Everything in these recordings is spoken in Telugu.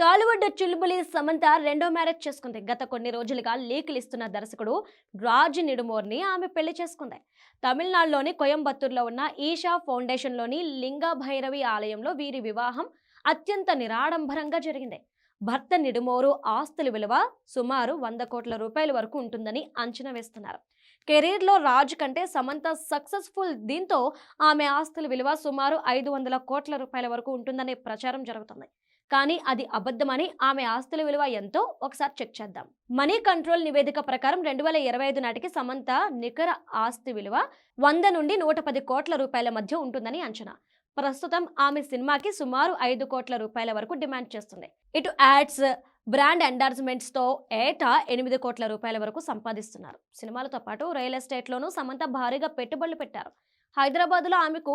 టాలీవుడ్ చుల్బులి సమంత రెండో మ్యారేజ్ చేసుకుంది. గత కొన్ని రోజులుగా లీకులు ఇస్తున్న దర్శకుడు రాజ్ నిడుమోర్ని ఆమె పెళ్ళి చేసుకుంది. తమిళనాడులోని కోయంబత్తూర్లో ఉన్న ఈషా ఫౌండేషన్లోని లింగ భైరవి ఆలయంలో వీరి వివాహం అత్యంత నిరాడంబరంగా జరిగింది. భర్త నిడుమోరు ఆస్తుల విలువ సుమారు వంద కోట్ల రూపాయల వరకు ఉంటుందని అంచనా వేస్తున్నారు. కెరీర్లో రాజ్ కంటే సమంత సక్సెస్ఫుల్ దీంతో ఆమె ఆస్తుల విలువ సుమారు ఐదు వందల కోట్ల రూపాయల వరకు ఉంటుందనే ప్రచారం జరుగుతుంది. కానీ అది అబద్ధమని ఆమె ఆస్తుల విలువ ఎంతో ఒకసారి చెక్ చేద్దాం. మనీ కంట్రోల్ నివేదిక ప్రకారం రెండు వేల ఇరవై ఐదు నాటికి సమంత నికర ఆస్తి విలువ వంద నుండి నూట పది కోట్ల రూపాయల మధ్య ఉంటుందని అంచనా. ప్రస్తుతం ఆమె సినిమాకి సుమారు ఐదు కోట్ల రూపాయల వరకు డిమాండ్ చేస్తుంది. ఇటు యాడ్స్ బ్రాండ్ ఎండార్స్మెంట్స్తో ఏటా ఎనిమిది కోట్ల రూపాయల వరకు సంపాదిస్తున్నారు. సినిమాలతో పాటు రియల్ ఎస్టేట్లోనూ సమంత భారీగా పెట్టుబడులు పెట్టారు. హైదరాబాద్లో ఆమెకు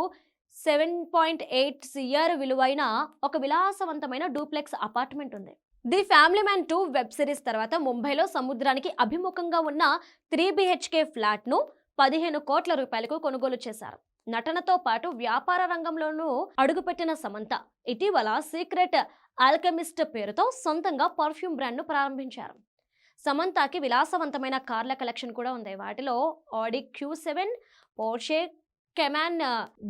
సెవెన్ పాయింట్ ఎయిట్ సిఆర్ విలువైన ఒక విలాసవంతమైన డూప్లెక్స్ అపార్ట్మెంట్ ఉంది. The family man two web series తర్వాత ముంబైలో సముద్రానికి అభిముఖంగా ఉన్న త్రీ బిహెచ్కే ఫ్లాట్ను పదిహేను కోట్ల రూపాయలకు కొనుగోలు చేశారు. నటనతో పాటు వ్యాపార రంగంలోనూ అడుగుపెట్టిన సమంత. ఇటీవల సీక్రెట్ ఆల్కెమిస్ట్ పేరుతో సొంతంగా పర్ఫ్యూమ్ బ్రాండ్ను ప్రారంభించారు. సమంతకి విలాసవంతమైన కార్ల కలెక్షన్ కూడా ఉంది. వాటిలో Audi Q seven Porsche Cayman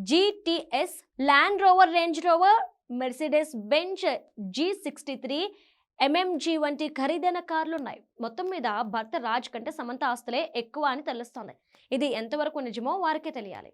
GTS Land Rover Range Rover Mercedes Benz G sixty three AMG వంటి ఖరీదైన కార్లు ఉన్నాయి. మొత్తం మీద భర్త రాజ్ కంటే సమంత ఆస్తులే ఎక్కువ అని తెలుస్తోంది. ఇది ఎంతవరకు నిజమో వారికే తెలియాలి.